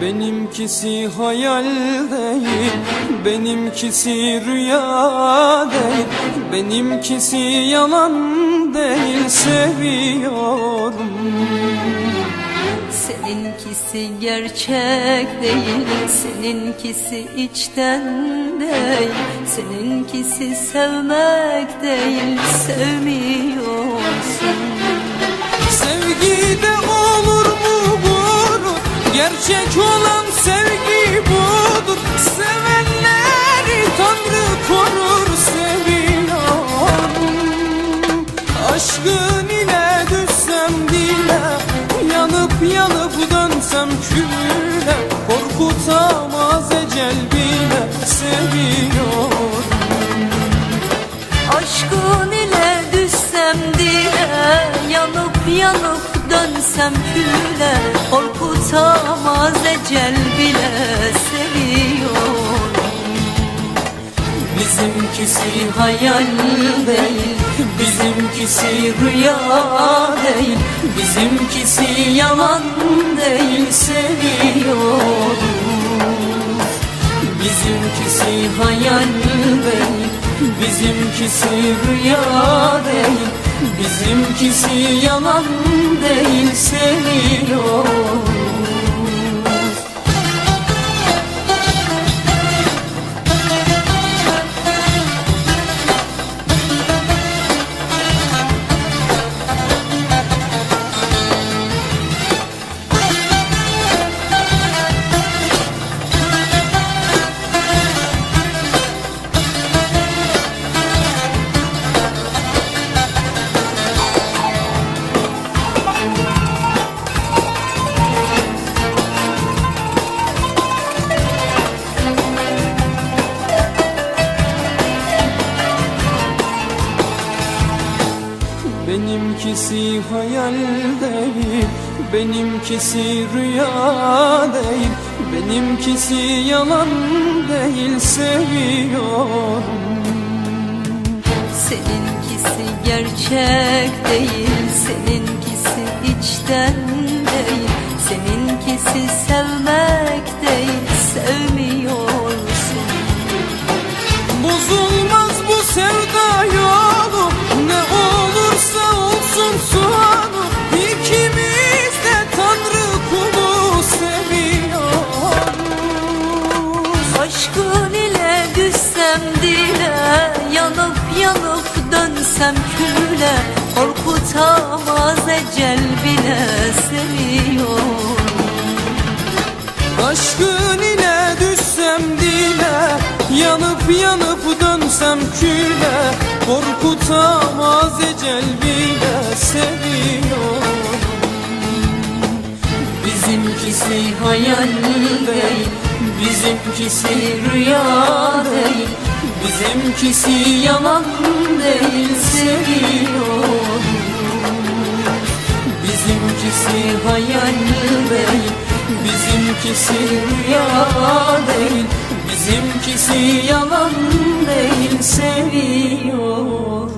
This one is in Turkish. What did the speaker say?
Benimkisi hayal değil, benimkisi rüya değil, benimkisi yalan değil, seviyorum. Seninkisi gerçek değil, seninkisi içten değil, seninkisi sevmek değil, sevmiyorsun. Mu gurur, gerçek olan sevgi budur. Sevenleri Tanrı korur, seviyorum. Aşkın ile düşsem dile, yanıp yanıp dönsem küle, korkutamaz ecel bile, seviyorum. Aşkın ile düşsem dile, yanıp yanıp dönsem küle, korkutamaz ecel bile seviyorum. Bizimkisi hayal değil, bizimkisi rüya değil, bizimkisi yalan değil, seviyorum. Bizimkisi hayal değil, bizimkisi rüya değil, bizimkisi yalan değil, seviyorum. Benimkisi hayal değil, benimkisi rüya değil, benimkisi yalan değil, seviyorum. Seninkisi gerçek değil, ecel bile seviyorum. Aşkın ile düşsem dile Yanıp yanıp dönsem küle Korkutamaz ecel bile seviyorum Bizimkisi hayal değil Bizimkisi rüya değil Bizimkisi yalan değil seviyorum Bizimkisi rüya değil Bizimkisi yalan değil seviyorum